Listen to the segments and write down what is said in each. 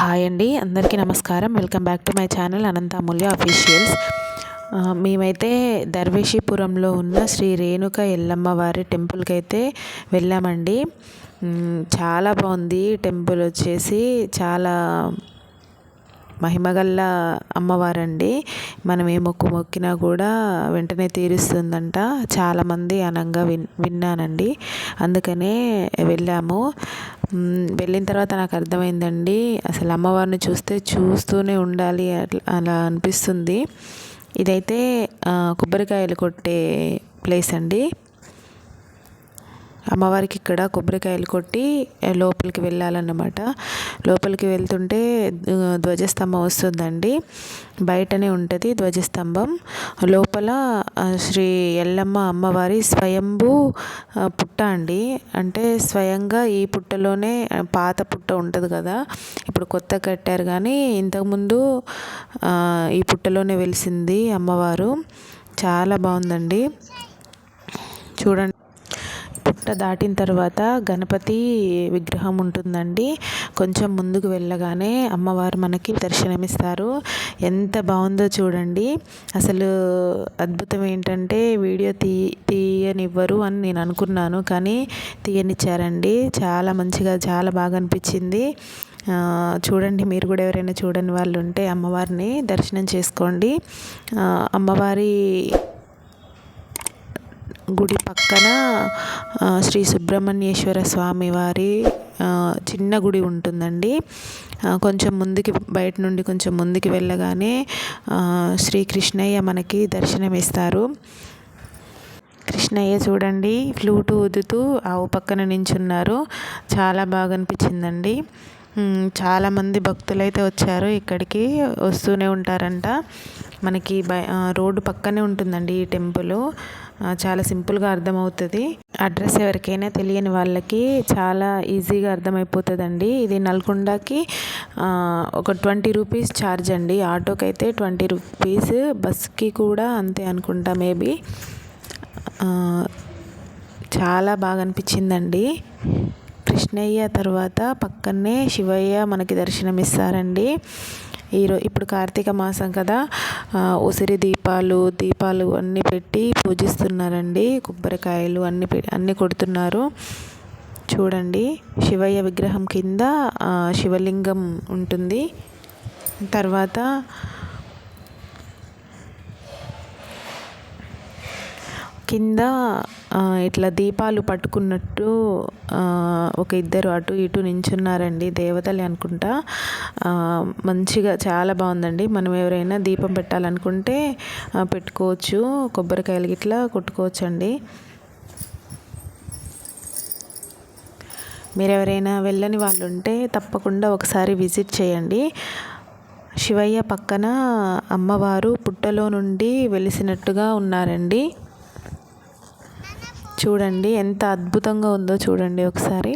Hi అండి. అందరికీ నమస్కారం. Welcome back to my channel Anantha Amulya officials. మేమైతే దర్వేషిపురంలో ఉన్న శ్రీ రేణుక ఎల్లమ్మ వారి టెంపుల్కి అయితే వెళ్ళామండి చాలా బాగుంది. టెంపుల్ వచ్చేసి చాలా మహిమగల్ల అమ్మవారండి. మనం ఏ మొక్కు మొక్కినా కూడా వెంటనే తీరుస్తుందంట. చాలామంది అనంగా విన్ విన్నానండి. అందుకనే వెళ్ళాము. వెళ్ళిన తర్వాత నాకు అర్థమైందండి. అసలు అమ్మవారిని చూస్తే చూస్తూనే ఉండాలి అట్లా అలా అనిపిస్తుంది. ఇదైతే కొబ్బరికాయలు కొట్టే ప్లేస్ అండి. అమ్మవారికి ఇక్కడ కొబ్బరికాయలు కొట్టి లోపలికి వెళ్ళాలన్నమాట. లోపలికి వెళ్తుంటే ధ్వజస్తంభం వస్తుందండి. బయటనే ఉంటుంది ధ్వజస్తంభం. లోపల శ్రీ ఎల్లమ్మ అమ్మవారి స్వయంభూ పుట్ట అండి. అంటే స్వయంగా ఈ పుట్టలోనే పాత పుట్ట ఉంటుంది కదా. ఇప్పుడు కొత్త కట్టారు కానీ ఇంతకుముందు ఈ పుట్టలోనే వెలిసింది అమ్మవారు. చాలా బాగుందండి. చూడండి. పుట్ట దాటిన తర్వాత గణపతి విగ్రహం ఉంటుందండి. కొంచెం ముందుకు వెళ్ళగానే అమ్మవారు మనకి దర్శనమిస్తారు. ఎంత బాగుందో చూడండి. అసలు అద్భుతం ఏంటంటే వీడియో తీ తీయనివ్వరు అని నేను అనుకున్నాను కానీ తీయనిచ్చారండి. చాలా మంచిగా చాలా బాగా అనిపించింది. చూడండి మీరు కూడా ఎవరైనా చూడని వాళ్ళు ఉంటే అమ్మవారిని దర్శనం చేసుకోండి. అమ్మవారి గుడి పక్కన శ్రీ సుబ్రహ్మణ్యేశ్వర స్వామి వారి చిన్న గుడి ఉంటుందండి. కొంచెం ముందుకి బయట నుండి కొంచెం ముందుకి వెళ్ళగానే శ్రీకృష్ణయ్య మనకి దర్శనం ఇస్తారు కృష్ణయ్య చూడండి ఫ్లూటు ఊదుతూ ఆవు పక్కన నించున్నారు. చాలా బాగా అనిపించిందండి చాలామంది భక్తులైతే వచ్చారు ఇక్కడికి వస్తూనే ఉంటారంట. మనకి రోడ్డు పక్కనే ఉంటుందండి ఈ టెంపుల్. చాలా సింపుల్గా అర్థమవుతుంది. అడ్రస్ ఎవరికైనా తెలియని వాళ్ళకి చాలా ఈజీగా అర్థమైపోతుందండి. ఇది నల్గొండకి ఒక ట్వంటీ రూపీస్ ఛార్జ్ అండి. ఆటోకి అయితే ట్వంటీ రూపీస్ బస్కి కూడా అంతే అనుకుంటా మేబీ. చాలా బాగా అనిపించిందండి. కృష్ణయ్య తర్వాత పక్కనే శివయ్య మనకి దర్శనమిస్తారండి. ఈరో ఇప్పుడు కార్తీక మాసం కదా. ఉసిరి దీపాలు దీపాలు అన్నీ పెట్టి పూజిస్తున్నారండి. కొబ్బరికాయలు అన్ని అన్నీ కొడుతున్నారు. చూడండి శివయ్య విగ్రహం కింద శివలింగం ఉంటుంది. తర్వాత కింద ఇట్లా దీపాలు పట్టుకున్నట్టు ఒక ఇద్దరు అటు ఇటు నించున్నారండి దేవతలే అనుకుంటా. మంచిగా చాలా బాగుందండి. మనం ఎవరైనా దీపం పెట్టాలనుకుంటే పెట్టుకోవచ్చు. కొబ్బరికాయలు గిట్లా కొట్టుకోవచ్చు అండి మీరు ఎవరైనా వెళ్ళని వాళ్ళు ఉంటే తప్పకుండా ఒకసారి విజిట్ చేయండి. శివయ్య పక్కన అమ్మవారు పుట్టలో నుండి వెలిసినట్టుగా ఉన్నారండి. చూడండి ఎంత అద్భుతంగా ఉందో చూడండి ఒకసారి.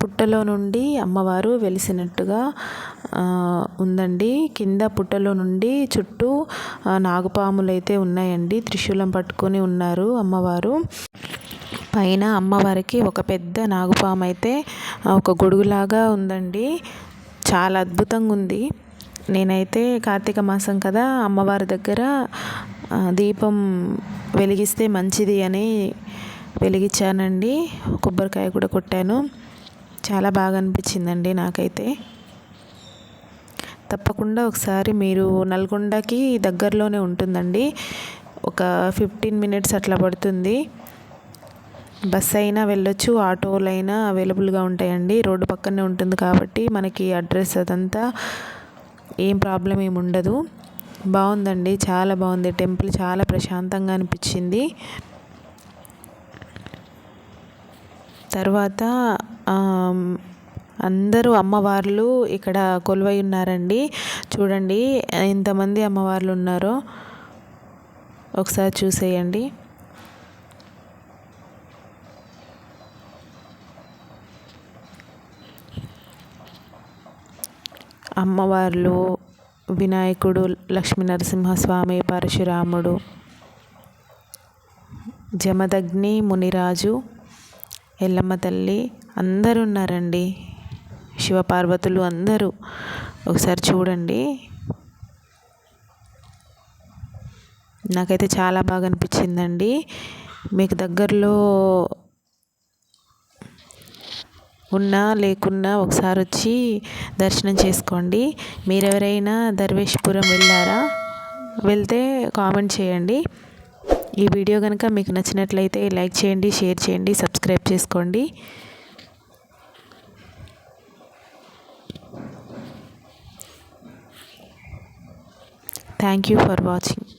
పుట్టలో నుండి అమ్మవారు వెలిసినట్టుగా ఉందండి. కింద పుట్టలో నుండి చుట్టూ నాగుపాములు అయితే ఉన్నాయండి. త్రిశూలం పట్టుకొని ఉన్నారు అమ్మవారు. పైన అమ్మవారికి ఒక పెద్ద నాగుపాము అయితే ఒక గొడుగులాగా ఉందండి. చాలా అద్భుతంగా ఉంది. నేనైతే కార్తీక మాసం కదా అమ్మవారి దగ్గర దీపం వెలిగిస్తే మంచిది అని వెలిగించానండి. కొబ్బరికాయ కూడా కొట్టాను. చాలా బాగా అనిపించిందండి నాకైతే. తప్పకుండా ఒకసారి మీరు నల్గొండకి దగ్గరలోనే ఉంటుందండి. ఒక ఫిఫ్టీన్ మినిట్స్ అట్లా పడుతుంది. బస్ అయినా వెళ్ళొచ్చు ఆటోలైనా అవైలబుల్గా ఉంటాయండి. రోడ్డు పక్కనే ఉంటుంది కాబట్టి మనకి అడ్రస్ అదంతా ఏం ప్రాబ్లం ఏమి ఉండదు. బాగుందండి. చాలా బాగుంది. టెంపుల్ చాలా ప్రశాంతంగా అనిపించింది. తర్వాత అందరూ అమ్మవార్లు ఇక్కడ కొలువై ఉన్నారండి. చూడండి ఎంతమంది అమ్మవార్లు ఉన్నారో ఒకసారి చూసేయండి. అమ్మవార్లు వినాయకుడు లక్ష్మీ నరసింహస్వామి పరశురాముడు జమదగ్ని మునిరాజు ఎల్లమ్మ తల్లి అందరూ ఉన్నారండి. శివపార్వతులు అందరూ. ఒకసారి చూడండి. నాకైతే చాలా బాగా అనిపించిందండి. మీకు దగ్గరలో ఉన్నా లేకున్నా ఒకసారి వచ్చి దర్శనం చేసుకోండి. మీరెవరైనా దర్వేష్పురం వెళ్ళారా? వెళ్తే కామెంట్ చేయండి. ఈ వీడియో కనుక మీకు నచ్చినట్లయితే లైక్ చేయండి షేర్ చేయండి సబ్స్క్రైబ్ చేసుకోండి. Thank you for watching.